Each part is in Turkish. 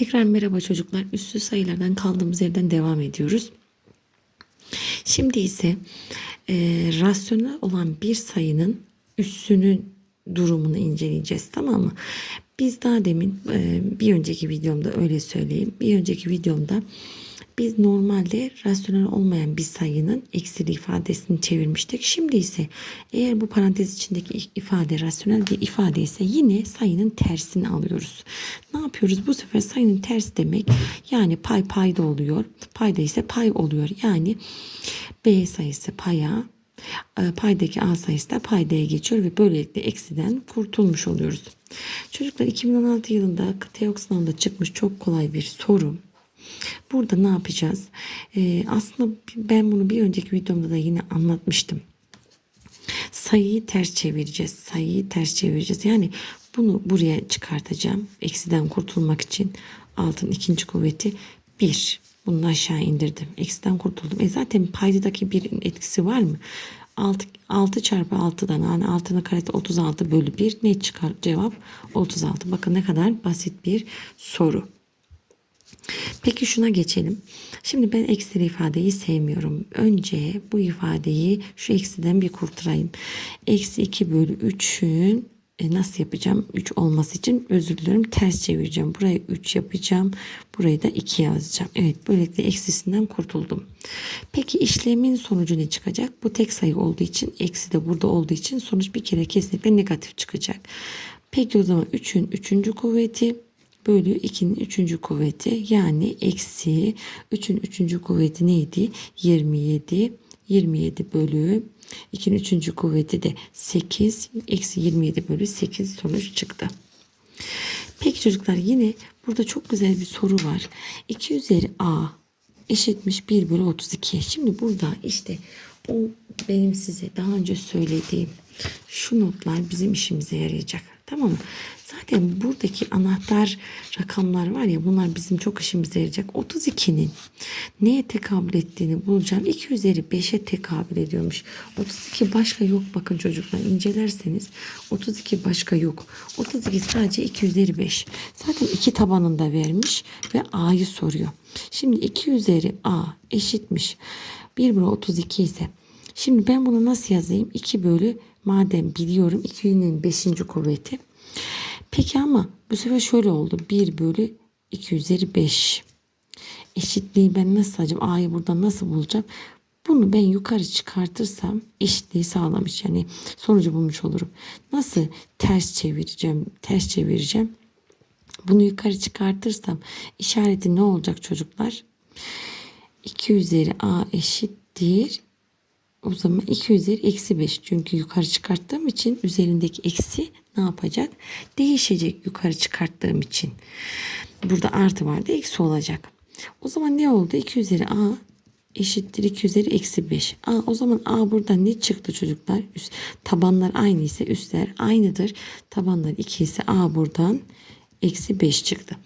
Tekrar merhaba çocuklar. Üssü sayılardan kaldığımız yerden devam ediyoruz. Şimdi ise e, rasyonel olan bir sayının üssünün durumunu inceleyeceğiz tamam mı? Biz daha demin e, bir önceki videomda öyle söyleyeyim. Bir önceki videomda biz normalde rasyonel olmayan bir sayının eksili ifadesini çevirmiştik. Şimdi ise eğer bu parantez içindeki ifade rasyonel bir ifade ise yine sayının tersini alıyoruz. Ne yapıyoruz? Bu sefer sayının tersi demek yani pay payda oluyor. Payda ise pay oluyor. Yani B sayısı paya e, paydaki A sayısı da paydaya geçiyor ve böylelikle eksiden kurtulmuş oluyoruz. Çocuklar 2016 yılında TEOK sınavında çıkmış çok kolay bir soru. Burada ne yapacağız? Ee, aslında ben bunu bir önceki videomda da yine anlatmıştım. Sayıyı ters çevireceğiz. Sayıyı ters çevireceğiz. Yani bunu buraya çıkartacağım. Eksiden kurtulmak için altın ikinci kuvveti 1. Bunu aşağı indirdim. Eksiden kurtuldum. E zaten paydadaki bir etkisi var mı? 6, 6 çarpı 6'dan yani 6'nın karesi 36 bölü 1 ne çıkar? Cevap 36. Bakın ne kadar basit bir soru. Peki şuna geçelim. Şimdi ben eksili ifadeyi sevmiyorum. Önce bu ifadeyi şu eksiden bir kurtarayım. Eksi 2 bölü 3'ün e, nasıl yapacağım? 3 olması için özür dilerim ters çevireceğim. Burayı 3 yapacağım. Burayı da 2 yazacağım. Evet böylelikle eksisinden kurtuldum. Peki işlemin sonucu ne çıkacak? Bu tek sayı olduğu için eksi de burada olduğu için sonuç bir kere kesinlikle negatif çıkacak. Peki o zaman 3'ün 3. kuvveti bölü 2'nin 3. kuvveti yani eksi 3'ün 3. kuvveti neydi? 27. 27 bölü 2'nin 3. kuvveti de 8. Eksi 27 bölü 8 sonuç çıktı. Peki çocuklar yine burada çok güzel bir soru var. 2 üzeri a eşitmiş 1 bölü 32. Şimdi burada işte o benim size daha önce söylediğim şu notlar bizim işimize yarayacak. Tamam mı? Zaten buradaki anahtar rakamlar var ya bunlar bizim çok işimize yarayacak. 32'nin neye tekabül ettiğini bulacağım. 2 üzeri 5'e tekabül ediyormuş. 32 başka yok bakın çocuklar incelerseniz 32 başka yok. 32 sadece 2 üzeri 5. Zaten 2 tabanında vermiş ve A'yı soruyor. Şimdi 2 üzeri A eşitmiş. 1 bölü 32 ise Şimdi ben bunu nasıl yazayım? 2 bölü madem biliyorum 2'nin 5. kuvveti. Peki ama bu sefer şöyle oldu. 1 bölü 2 üzeri 5. Eşitliği ben nasıl sağlayacağım? A'yı buradan nasıl bulacağım? Bunu ben yukarı çıkartırsam eşitliği sağlamış. Yani sonucu bulmuş olurum. Nasıl ters çevireceğim? Ters çevireceğim. Bunu yukarı çıkartırsam işareti ne olacak çocuklar? 2 üzeri A eşittir o zaman 2 üzeri eksi 5. Çünkü yukarı çıkarttığım için üzerindeki eksi ne yapacak? Değişecek yukarı çıkarttığım için. Burada artı vardı eksi olacak. O zaman ne oldu? 2 üzeri a eşittir 2 üzeri eksi 5. A, o zaman a buradan ne çıktı çocuklar? Üst, tabanlar aynı ise üstler aynıdır. Tabanlar 2 ise a buradan eksi 5 çıktı.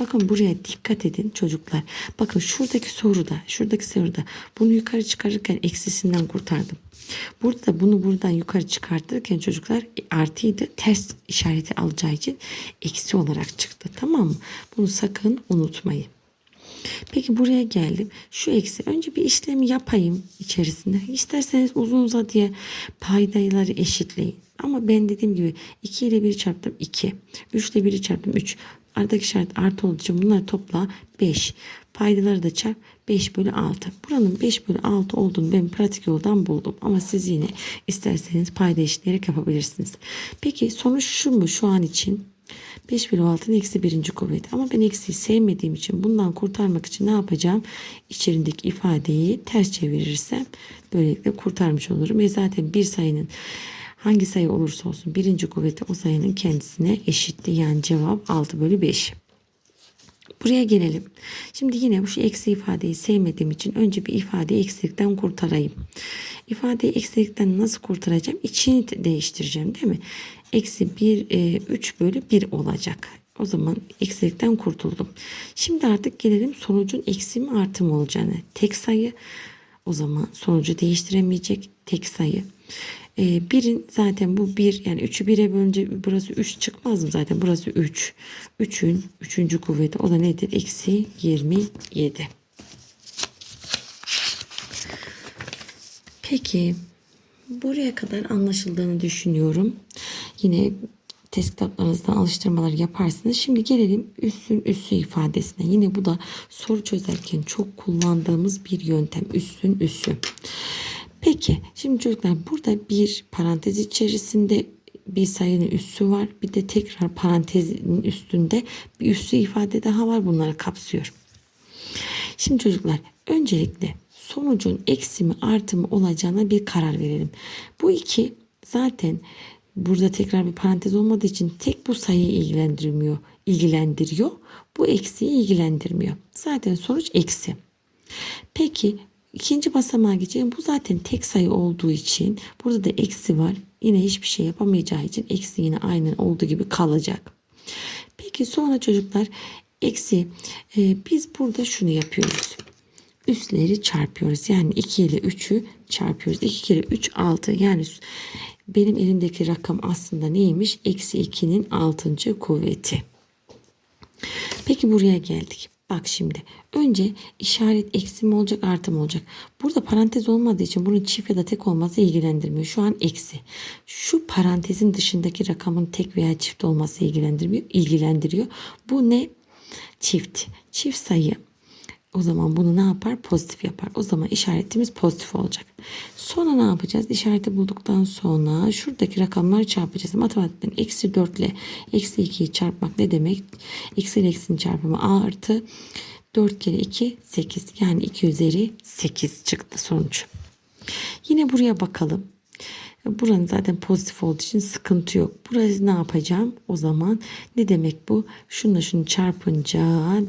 Bakın buraya dikkat edin çocuklar. Bakın şuradaki soruda, şuradaki soruda bunu yukarı çıkarırken eksisinden kurtardım. Burada bunu buradan yukarı çıkartırken çocuklar artıydı. Ters işareti alacağı için eksi olarak çıktı. Tamam mı? Bunu sakın unutmayın. Peki buraya geldim. Şu eksi. Önce bir işlemi yapayım içerisinde. İsterseniz uzun uzadıya paydaları eşitleyin. Ama ben dediğim gibi 2 ile 1 çarptım 2. 3 ile 1'i çarptım 3. Aradaki işaret artı olduğu için bunları topla 5. Paydaları da çarp 5 bölü 6. Buranın 5 bölü 6 olduğunu ben pratik yoldan buldum. Ama siz yine isterseniz payda eşitleyerek yapabilirsiniz. Peki sonuç şu mu şu an için? 5 bölü 6'nın eksi birinci kuvveti. Ama ben eksiyi sevmediğim için bundan kurtarmak için ne yapacağım? İçerindeki ifadeyi ters çevirirsem böylelikle kurtarmış olurum. Ve zaten bir sayının hangi sayı olursa olsun birinci kuvveti o sayının kendisine eşitti. Yani cevap 6 bölü 5. Buraya gelelim. Şimdi yine şu eksi ifadeyi sevmediğim için önce bir ifadeyi eksilikten kurtarayım. İfadeyi eksilikten nasıl kurtaracağım? İçini değiştireceğim değil mi? Eksi 1, e, 3 bölü 1 olacak. O zaman eksilikten kurtuldum. Şimdi artık gelelim sonucun eksi mi artı mı olacağını. Tek sayı o zaman sonucu değiştiremeyecek tek sayı. Ee, birin zaten bu bir yani 3'ü 1'e bölünce burası 3 çıkmaz mı zaten? Burası 3. 3'ün 3. kuvveti o da nedir? Eksi 27. Peki buraya kadar anlaşıldığını düşünüyorum. Yine test kitaplarınızdan alıştırmalar yaparsınız. Şimdi gelelim üssün üssü ifadesine. Yine bu da soru çözerken çok kullandığımız bir yöntem. Üssün üssü. Peki şimdi çocuklar burada bir parantez içerisinde bir sayının üssü var. Bir de tekrar parantezin üstünde bir üssü ifade daha var. Bunları kapsıyor. Şimdi çocuklar öncelikle sonucun eksi mi artı mı olacağına bir karar verelim. Bu iki zaten burada tekrar bir parantez olmadığı için tek bu sayıyı ilgilendirmiyor. ilgilendiriyor. Bu eksiyi ilgilendirmiyor. Zaten sonuç eksi. Peki ikinci basamağa geçelim. Bu zaten tek sayı olduğu için burada da eksi var. Yine hiçbir şey yapamayacağı için eksi yine aynen olduğu gibi kalacak. Peki sonra çocuklar eksi e, biz burada şunu yapıyoruz. Üstleri çarpıyoruz. Yani 2 ile 3'ü çarpıyoruz. 2 kere 3 6 yani benim elimdeki rakam aslında neymiş? Eksi 2'nin 6. kuvveti. Peki buraya geldik. Bak şimdi önce işaret eksi mi olacak artı mı olacak? Burada parantez olmadığı için bunun çift ya da tek olması ilgilendirmiyor. Şu an eksi. Şu parantezin dışındaki rakamın tek veya çift olması ilgilendirmiyor. ilgilendiriyor. Bu ne? Çift. Çift sayı. O zaman bunu ne yapar? Pozitif yapar. O zaman işaretimiz pozitif olacak. Sonra ne yapacağız? İşareti bulduktan sonra şuradaki rakamları çarpacağız. Matematikten eksi 4 ile eksi 2'yi çarpmak ne demek? Eksi ile eksinin çarpımı a artı 4 kere 2 8. Yani 2 üzeri 8 çıktı sonuç. Yine buraya bakalım. Buranın zaten pozitif olduğu için sıkıntı yok. Burası ne yapacağım? O zaman ne demek bu? Şununla şunu çarpınca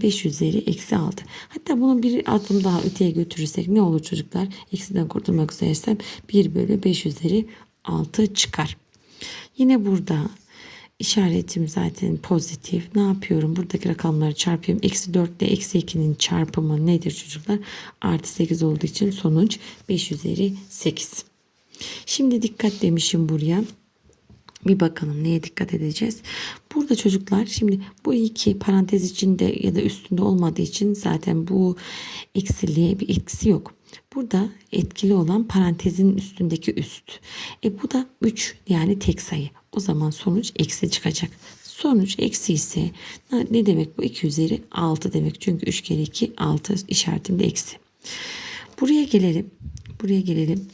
5 üzeri eksi 6. Hatta bunu bir adım daha öteye götürürsek ne olur çocuklar? Eksiden kurtulmak istersem 1 bölü 5 üzeri 6 çıkar. Yine burada işaretim zaten pozitif. Ne yapıyorum? Buradaki rakamları çarpıyorum. Eksi 4 ile eksi 2'nin çarpımı nedir çocuklar? Artı 8 olduğu için sonuç 5 üzeri 8. Şimdi dikkat demişim buraya. Bir bakalım neye dikkat edeceğiz. Burada çocuklar şimdi bu iki parantez içinde ya da üstünde olmadığı için zaten bu eksiliğe bir eksi yok. Burada etkili olan parantezin üstündeki üst. E bu da 3 yani tek sayı. O zaman sonuç eksi çıkacak. Sonuç eksi ise ne demek bu? 2 üzeri 6 demek. Çünkü 3 kere 2 6 işaretimde eksi. Buraya gelelim. Buraya gelelim.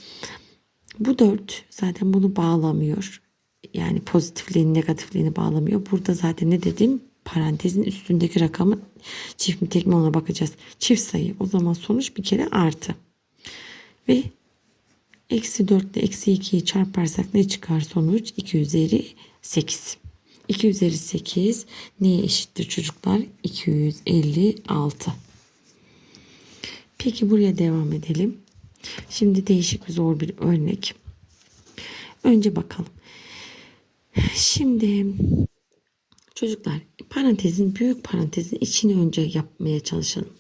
Bu 4 zaten bunu bağlamıyor. Yani pozitifliğini negatifliğini bağlamıyor. Burada zaten ne dedim? Parantezin üstündeki rakamı çift mi tek mi ona bakacağız. Çift sayı. O zaman sonuç bir kere artı. Ve eksi 4 ile eksi 2'yi çarparsak ne çıkar sonuç? 2 üzeri 8. 2 üzeri 8 neye eşittir çocuklar? 256. Peki buraya devam edelim. Şimdi değişik bir zor bir örnek. Önce bakalım. Şimdi çocuklar parantezin büyük parantezin içini önce yapmaya çalışalım.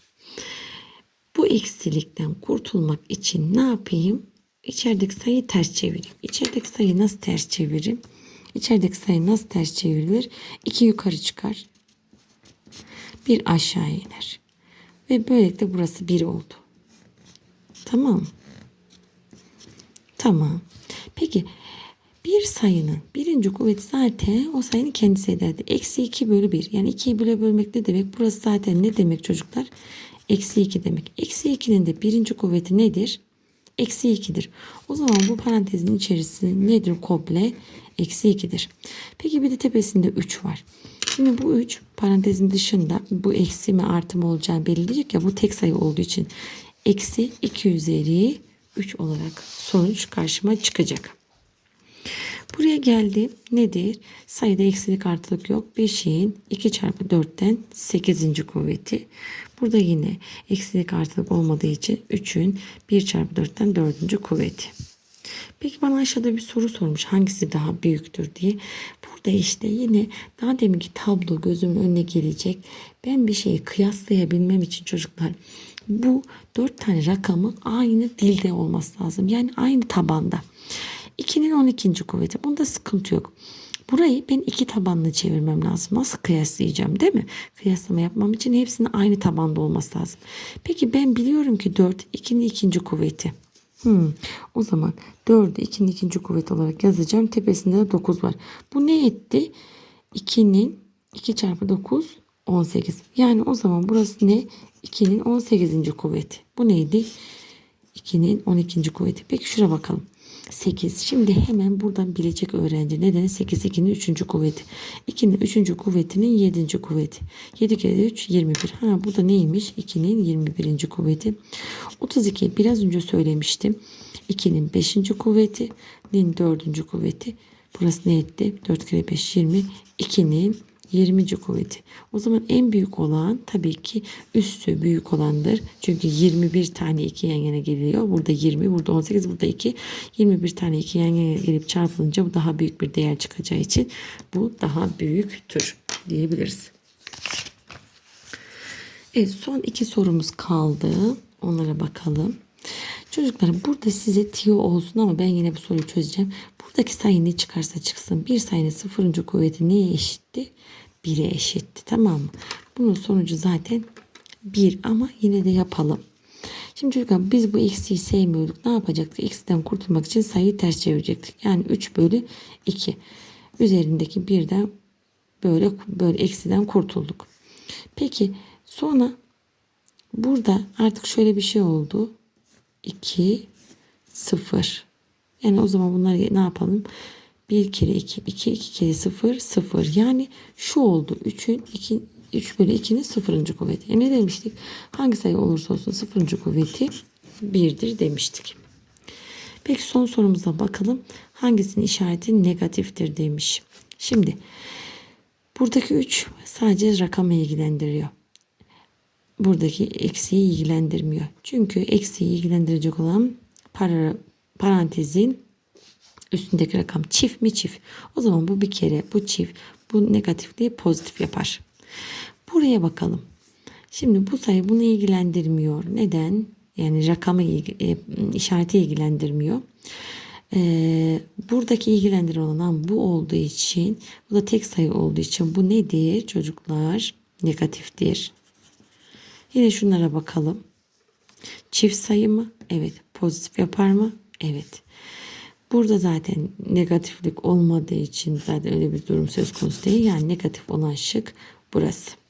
Bu eksilikten kurtulmak için ne yapayım? İçerideki sayıyı ters çevireyim. İçerideki sayıyı nasıl ters çeviririm? İçerideki sayı nasıl ters çevrilir? İki yukarı çıkar. Bir aşağı iner. Ve böylelikle burası bir oldu. Tamam? Tamam. Peki bir sayının birinci kuvveti zaten o sayının kendisi ederdi. Eksi 2 bölü 1. Yani 2'yi bile bölmek ne demek? Burası zaten ne demek çocuklar? Eksi 2 demek. Eksi 2'nin de birinci kuvveti nedir? Eksi 2'dir. O zaman bu parantezin içerisi nedir komple? Eksi 2'dir. Peki bir de tepesinde 3 var. Şimdi bu 3 parantezin dışında bu eksi mi artı mı olacağı belirleyecek ya bu tek sayı olduğu için eksi 2 üzeri 3 olarak sonuç karşıma çıkacak. Buraya geldi. Nedir? Sayıda eksilik artılık yok. 5'in 2 çarpı 4'ten 8. kuvveti. Burada yine eksilik artılık olmadığı için 3'ün 1 çarpı 4'ten 4. kuvveti. Peki bana aşağıda bir soru sormuş. Hangisi daha büyüktür diye. Burada işte yine daha deminki tablo gözümün önüne gelecek. Ben bir şeyi kıyaslayabilmem için çocuklar bu dört tane rakamı aynı dilde olması lazım. Yani aynı tabanda. 2'nin 12. kuvveti. Bunda sıkıntı yok. Burayı ben iki tabanlı çevirmem lazım. Nasıl kıyaslayacağım değil mi? Kıyaslama yapmam için hepsinin aynı tabanda olması lazım. Peki ben biliyorum ki 4 2'nin ikinci kuvveti. Hmm, o zaman 4'ü 2'nin ikinci kuvveti olarak yazacağım. Tepesinde de 9 var. Bu ne etti? 2'nin 2 çarpı 9 18. Yani o zaman burası ne? 2'nin 18. kuvveti. Bu neydi? 2'nin 12. kuvveti. Peki şuna bakalım. 8. Şimdi hemen buradan bilecek öğrenci. Neden? 8 2'nin 3. kuvveti. 2'nin 3. kuvvetinin 7. kuvveti. 7 kere 3 21. Ha bu da neymiş? 2'nin 21. kuvveti. 32 biraz önce söylemiştim. 2'nin 5. kuvvetinin 4. kuvveti. Burası ne etti? 4 kere 5 20. 2'nin 20. kuvveti. O zaman en büyük olan tabii ki üstü büyük olandır. Çünkü 21 tane 2 yan yana geliyor. Burada 20, burada 18, burada 2. 21 tane 2 yan yana gelip çarpılınca bu daha büyük bir değer çıkacağı için bu daha büyüktür diyebiliriz. Evet son iki sorumuz kaldı. Onlara bakalım. Çocuklar burada size tiyo olsun ama ben yine bu soruyu çözeceğim. Buradaki sayı ne çıkarsa çıksın. Bir sayının sıfırıncı kuvveti neye eşitti? 1'e eşitti. Tamam mı? Bunun sonucu zaten 1 ama yine de yapalım. Şimdi çocuklar biz bu eksiği sevmiyorduk. Ne yapacaktık? Eksiden kurtulmak için sayıyı ters çevirecektik. Yani 3 bölü 2. Üzerindeki birden böyle böyle eksiden kurtulduk. Peki sonra burada artık şöyle bir şey oldu. 2 0. Yani o zaman bunları ne yapalım? 1 kere 2, 2, 2 kere 0, 0. Yani şu oldu. 3'ün 2, 3 bölü 2'nin 0. kuvveti. E ne demiştik? Hangi sayı olursa olsun 0. kuvveti 1'dir demiştik. Peki son sorumuza bakalım. Hangisinin işareti negatiftir demiş. Şimdi buradaki 3 sadece rakamı ilgilendiriyor. Buradaki eksiği ilgilendirmiyor. Çünkü eksiği ilgilendirecek olan para, parantezin üstündeki rakam çift mi çift. O zaman bu bir kere bu çift bu negatifliği pozitif yapar. Buraya bakalım. Şimdi bu sayı bunu ilgilendirmiyor. Neden? Yani rakamı e, işareti ilgilendirmiyor. Ee, buradaki ilgilendiren olan bu olduğu için bu da tek sayı olduğu için bu nedir çocuklar? Negatiftir. Yine şunlara bakalım. Çift sayı mı? Evet. Pozitif yapar mı? Evet. Burada zaten negatiflik olmadığı için zaten öyle bir durum söz konusu değil. Yani negatif olan şık burası.